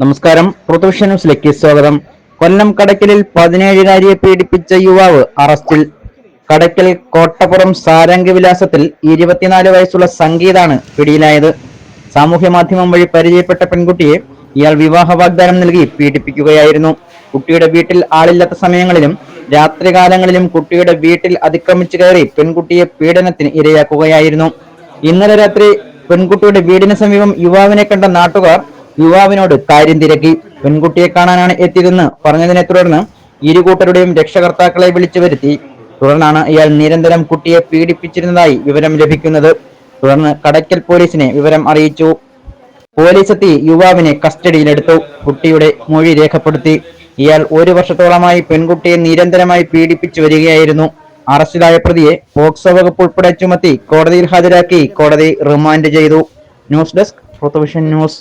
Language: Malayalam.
നമസ്കാരം. പ്രൊഫഷൻ ന്യൂസിലേക്ക് സ്വാഗതം. കൊല്ലം കടക്കലിൽ പതിനേഴുകാരിയെ പീഡിപ്പിച്ച യുവാവ് അറസ്റ്റിൽ. കടക്കൽ കോട്ടപ്പുറം സാരംഗ വിലാസത്തിൽ ഇരുപത്തിനാല് വയസ്സുള്ള സംഗീതാണ് പിടിയിലായത്. സാമൂഹ്യ മാധ്യമം വഴി പരിചയപ്പെട്ട പെൺകുട്ടിയെ ഇയാൾ വിവാഹ വാഗ്ദാനം നൽകി പീഡിപ്പിക്കുകയായിരുന്നു. കുട്ടിയുടെ വീട്ടിൽ ആളില്ലാത്ത സമയങ്ങളിലും രാത്രികാലങ്ങളിലും കുട്ടിയുടെ വീട്ടിൽ അതിക്രമിച്ചു കയറി പെൺകുട്ടിയെ പീഡനത്തിന് ഇരയാക്കുകയായിരുന്നു. ഇന്നലെ രാത്രി പെൺകുട്ടിയുടെ വീടിന് സമീപം യുവാവിനെ കണ്ട നാട്ടുകാർ യുവാവിനോട് കാര്യം തിരക്കി. പെൺകുട്ടിയെ കാണാനാണ് എത്തിയതെന്ന് പറഞ്ഞതിനെ തുടർന്ന് ഇരു കൂട്ടരുടെയും രക്ഷകർത്താക്കളെ വിളിച്ചു വരുത്തി. തുടർന്നാണ് ഇയാൾ നിരന്തരം കുട്ടിയെ പീഡിപ്പിച്ചിരുന്നതായി വിവരം ലഭിക്കുന്നത്. തുടർന്ന് കടയ്ക്കൽ പോലീസിനെ വിവരം അറിയിച്ചു. പോലീസ് എത്തി യുവാവിനെ കസ്റ്റഡിയിലെടുത്തു. കുട്ടിയുടെ മൊഴി രേഖപ്പെടുത്തി. ഇയാൾ ഒരു വർഷത്തോളമായി പെൺകുട്ടിയെ നിരന്തരമായി പീഡിപ്പിച്ചു വരികയായിരുന്നു. അറസ്റ്റിലായ പ്രതിയെ പോക്സോ വകുപ്പ് ഉൾപ്പെടെ ചുമത്തി കോടതിയിൽ ഹാജരാക്കി കോടതി റിമാൻഡ് ചെയ്തു. News desk photo vision news